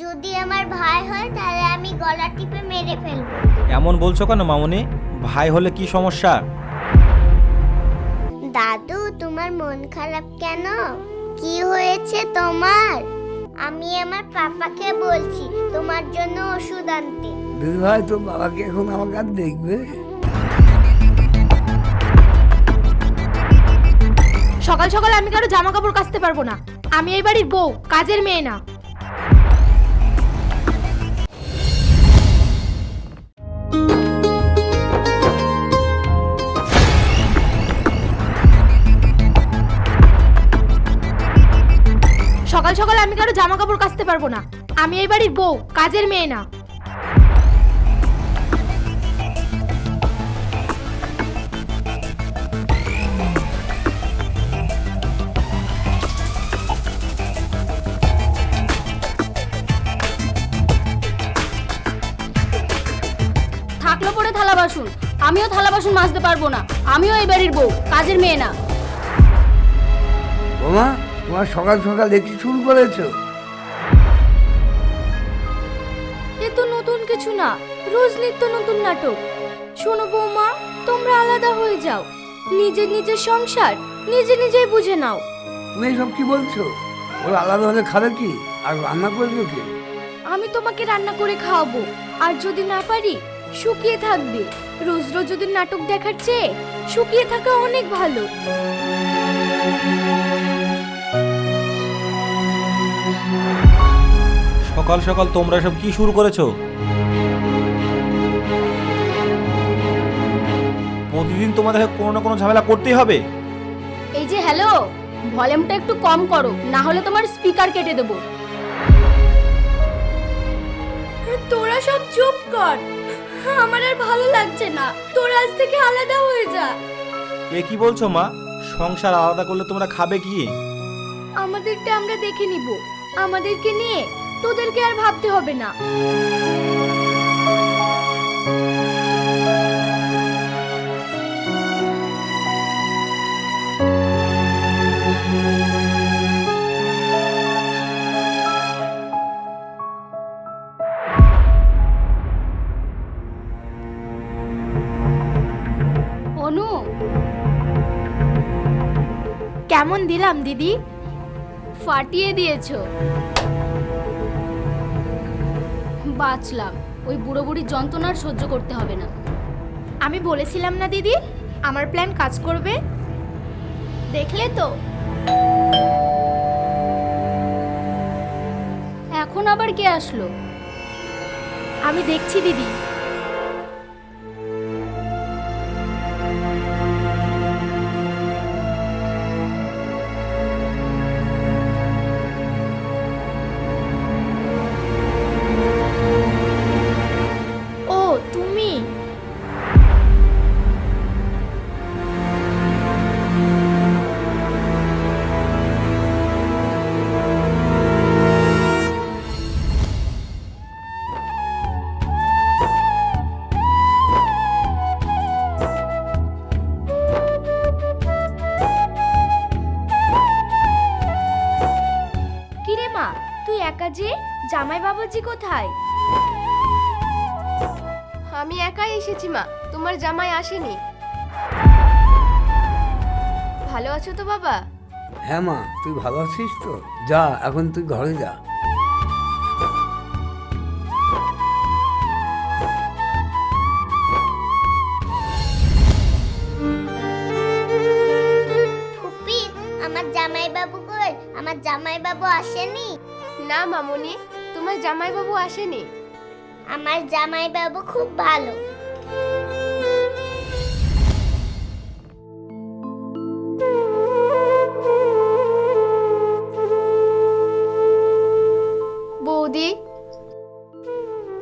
যদি আমার ভাই হয় তাহলে আমি গলা টিপে মেরে ফেলব। এমন বলছো কেন মামুনি? ভাই হলে কি সমস্যা? দাদু তোমার মন খারাপ কেন? কি হয়েছে তোমার? আমি আমার পাপাকে বলছি তোমার জন্য ওষুধ আনতে। দিদি ভাই তোর বাবাকে এখন আমার কাছে দেখবে? সকাল সকাল আমি কারও জামা কাপড় কাচতে পারব না। আমি এই বাড়ির বউ কাজের মেয়ে না। সকাল আমি কারও জামা কাপড় কাচতে পারব না। আমি এই বাড়ির বউ, কাজের মেয়ে না। থাকল পরে থালা বাসন। আমিও থালা বাসন মাজতে পারব না। আমিও এই বাড়ির বউ, কাজের মেয়ে না। তোমার সকাল সকাল দেখি শুরু করেছ? এ তো নতুন কিছু না রোজ নিত্য নতুন নাটক। শোনো বৌমা তোমরা আলাদা হয়ে যাও। নিজের নিজের সংসার নিজে নিজেই বুঝে নাও। তুমি এসব কি বলছো? ওরা আলাদা হলে খাবে কি? আর রান্না করবে কি? আমি তোমাকে রান্না করে খাওয়াবো। আর যদি না পারি শুকিয়ে থাকবে। রোজ রোজ যদি নাটক দেখার চেয়ে শুকিয়ে থাকা অনেক ভালো। সকাল সকাল তোমরা সব কি শুরু করেছ? প্রতিদিন তোমাদের কোনো না কোনো ঝামেলা করতেই হবে। এই যে হ্যালো ভলিউমটা একটু কম করো না হলে তোমার স্পিকার কেটে দেবো। তোরা সব চুপ কর আমার আর ভালো লাগছে না তোরা আজ থেকে আলাদা হয়ে যা। এ কি বলছো মা? সংসার আলাদা করলে তোমরা খাবে কি? আমাদেরটা আমরা দেখে নিব। আমাদেরকে নিয়ে তোদেরকে আর ভাবতে হবে না। অনু। কেমন দিলাম দিদি? ফাটিয়ে দিয়েছ। বাঁচলাম। ওই বুড়ো বুড়ির যন্ত্রণার সহ্য করতে হবে না। আমি বলেছিলাম না দিদি। আমার প্ল্যান কাজ করবে। দেখলে তো। এখন আবার কে আসলো? আমি দেখছি দিদি। জামাই বাবাজি কোথায়? আমি একাই এসেছি মা। তোমার জামাই আসেনি। ভালো আছো তো বাবা? হ্যাঁ মা। তুই ভালো আছিস তো? যা এখন তুই ঘরে যা। আমার জামাই বাবু কই? আমার জামাই বাবু আসেনি? না মামুনি। তোমার জামাইবাবু আসেনি? আমার জামাই বাবু খুব ভালো। বৌদি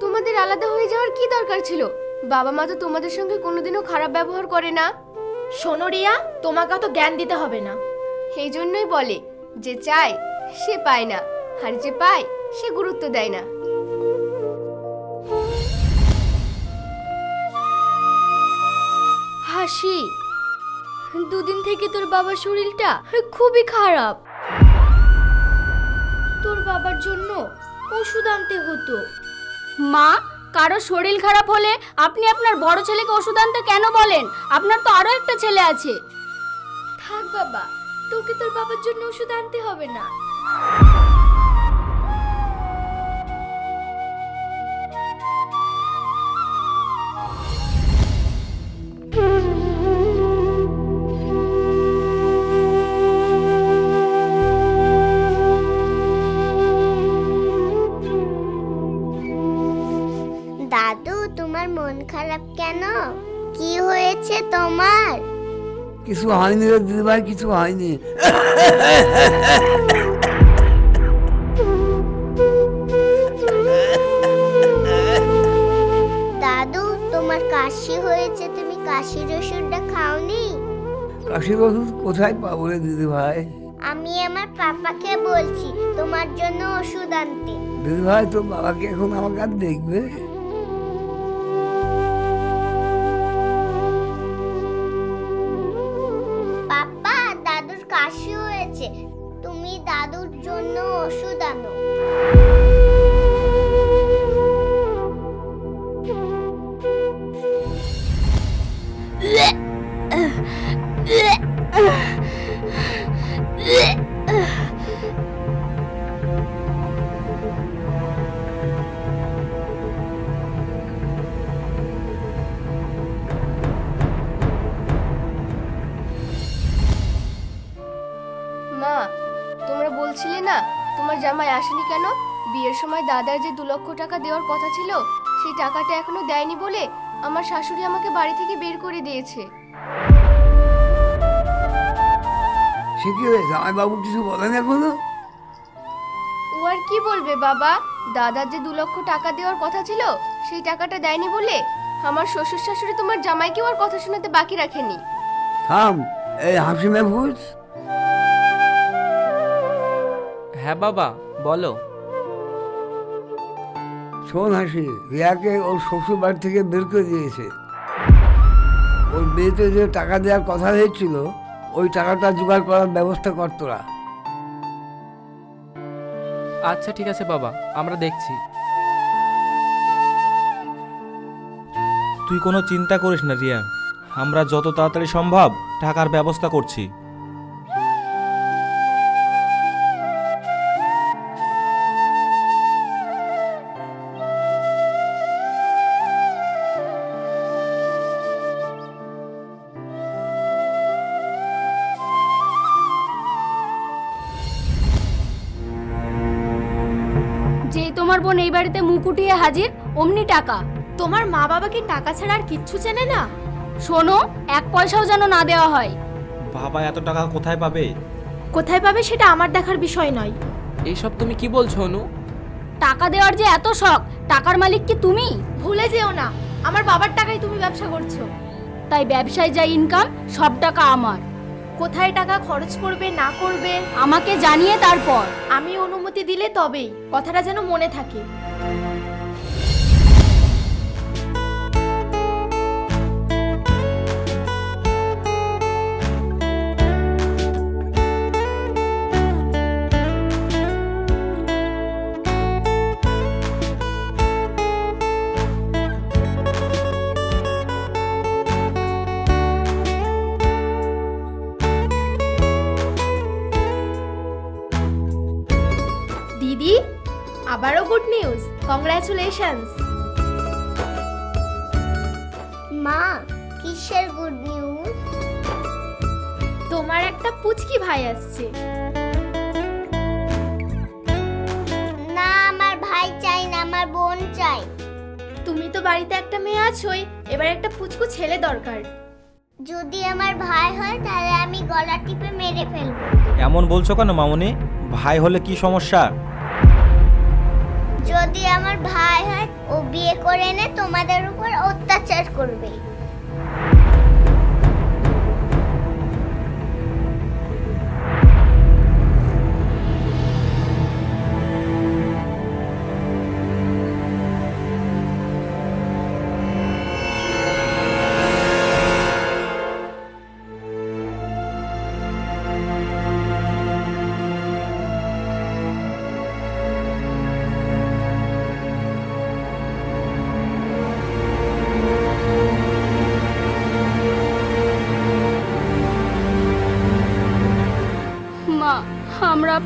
তোমাদের আলাদা হয়ে যাওয়ার কি দরকার ছিল? বাবা মা তো তোমাদের সঙ্গে কোনোদিনও খারাপ ব্যবহার করে না। শোনো রিয়া তোমাকে অত জ্ঞান দিতে হবে না। এই জন্যই বলে যে চায় সে পায় না। আর যে পায় সে গুরুত্ব দেয় না। হাসি দুদিন থেকে তোর বাবার শরীরটা খুবই খারাপ। তোর বাবার জন্য ওষুধ আনতে হতো। মা কারও শরীর খারাপ হলে আপনি আপনার বড় ছেলেকে ওষুধ আনতে কেন বলেন? আপনার তো আরও একটা ছেলে আছে। থাক বাবা তোকে তোর বাবার জন্য ওষুধ আনতে হবে না। কিছু হয়নি রে দিদিভাই কিছু হয়নি। দাদু তোমার কাশি হয়েছে তুমি কাশির ওষুধটা খাওনি? কাশির ওষুধ কোথায় পাবো রে দিদিভাই? আমি আমার পাপাকে বলছি তোমার জন্য ওষুধ আনতে। দিদিভাই তো বাবাকে এখন আমাকে আর দেখবে? জন্য ওষুধ আনো মা বিয়ের সময় দাদার যে দু লক্ষ টাকা দেওয়ার কথা ছিল সেই টাকাটা এখনও দেয়নি বলে আমার শাশুড়ি আমাকে বাড়ি থেকে বের করে দিয়েছে। সে কি রে জামাইবাবু কিছু বলেন এখনও? ও আর কি বলবে বাবা? দাদার যে দু লক্ষ টাকা দেওয়ার কথা ছিল সেই টাকাটা দেয়নি বলে আমার শ্বশুর শাশুড়ি তোমার জামাইকেও আর কথা শোনাতে বাকি রাখেনি। থাম এই হাসি মেহফুজ হ্যাঁ বাবা বলো। শোন হাসি রিয়াকে ওর শ্বশুর বাড়ি থেকে বের করে দিয়েছে। ওর বিয়েতে যে টাকা দেওয়ার কথা হয়েছিল ওই টাকাটা জোগাড় করার ব্যবস্থা কর তোরা। আচ্ছা ঠিক আছে বাবা আমরা দেখছি। তুই কোনো চিন্তা করিস না রিয়া। আমরা যত তাড়াতাড়ি সম্ভব টাকার ব্যবস্থা করছি। তোমার বোন এই বাড়িতে মুখ উঠিয়ে হাজির? অমনি টাকা। তোমার মা বাবা কি টাকা ছাড়া আর কিচ্ছু চেনে না? শোনো এক পয়সাও যেন না দেওয়া হয়। বাবা এত টাকা কোথায় পাবে? কোথায় পাবে সেটা আমার দেখার বিষয় নয়। এইসব তুমি কি বলছো অনু? টাকা দেওয়ার যে এত শখ টাকার মালিক কি তুমি? ভুলে যেও না আমার বাবার টাকায় তুমি ব্যবসা করছ। তাই ব্যবসায় যা ইনকাম সব টাকা আমার। কোথায় টাকা খরচ করবে না করবে? আমাকে জানিয়ে তারপর। আমি অনুমতি দিলে তবেই। কথাটা যেন মনে থাকে। কংগ্রাচুলেশনস মা কিসের গুড নিউজ তোমার একটা পুচকি ভাই আসছে। না আমার ভাই চাই না আমার বোন চাই। তুমি তো বাড়িতে একটা মেয়ে আছোই এবার একটা পুচকু ছেলে দরকার। যদি আমার ভাই হয় তাহলে আমি গলা টিপে মেরে ফেলব। এমন বলছো কেন মামনি? ভাই হলে কি সমস্যা? যদি আমার ভাই হয় ও বিয়ে করে এনে তোমাদের উপর অত্যাচার করবে।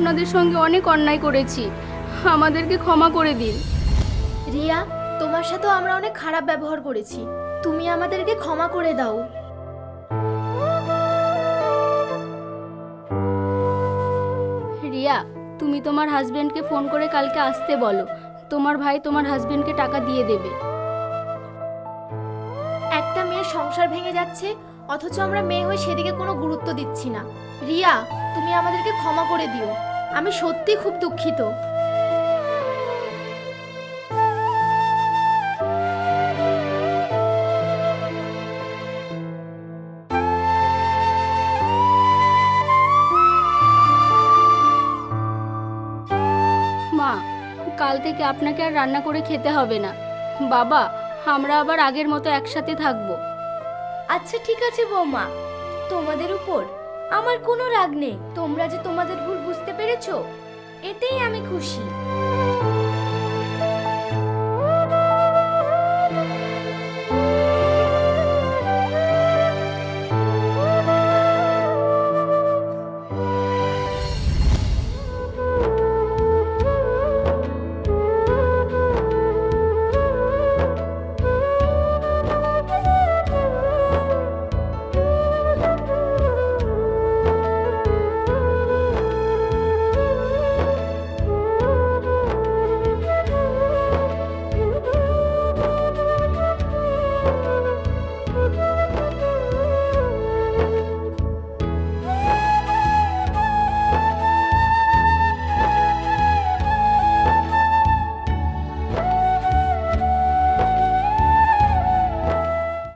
আপনাদের সঙ্গে অনেক অন্যায় করেছি। আমাদেরকে ক্ষমা করে দিন। রিয়া তোমার সাথেও আমরা অনেক খারাপ ব্যবহার করেছি। তুমি আমাদেরকে ক্ষমা করে দাও। রিয়া তুমি তোমার হাজবেন্ডকে ফোন করে কালকে আসতে বলো। তোমার ভাই তোমার হাজবেন্ডকে টাকা দিয়ে দেবে। একটা মেয়ের সংসার ভেঙে যাচ্ছে অথচ আমরা মেয়ে হয়ে সেদিকে কোনো গুরুত্ব দিচ্ছি না। রিয়া তুমি আমাদেরকে ক্ষমা করে দিও। আমি সত্যি খুব দুঃখিত। মা, কাল থেকে আপনাকে আর রান্না করে খেতে হবে না। বাবা, আমরা আবার আগের মতো একসাথে থাকব। আচ্ছা ঠিক আছে বৌমা। তোমাদের উপর আমার কোনো রাগ নেই। তোমরা যে তোমাদের ভুল বুঝতে পেরেছ এতেই আমি খুশি।